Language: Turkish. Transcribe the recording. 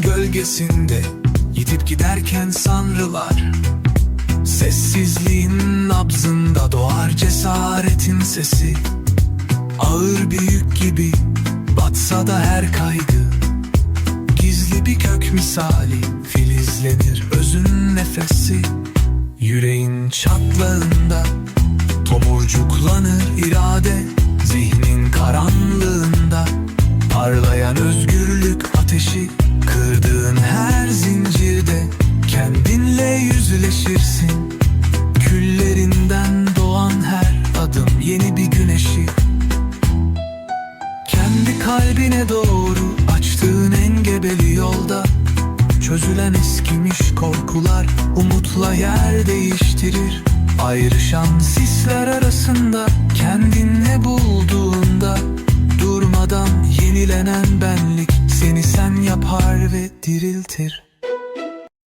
gölgesinde Yitip giderken sanrılar Sessizliğin nabzında doğar cesaretin sesi. Ağır bir yük gibi batsa da her kaygı. Gizli bir kök misali filizlenir özün nefesi. Yüreğin çatlağında tomurcuklanır irade. Zihnin karanlığında parlayan özgürlük ateşi Kırdığın her zincirde kendinle yüzleşirsin. Küllerinden doğan her adım yeni bir güneşi. Kendi kalbine doğru açtığın engebeli yolda Çözülen eskimiş korkular umutla yer değiştirir. Ayrışan sisler arasında kendinle bulduğunda Durmadan yenilenen benlik seni sen yapar ve diriltir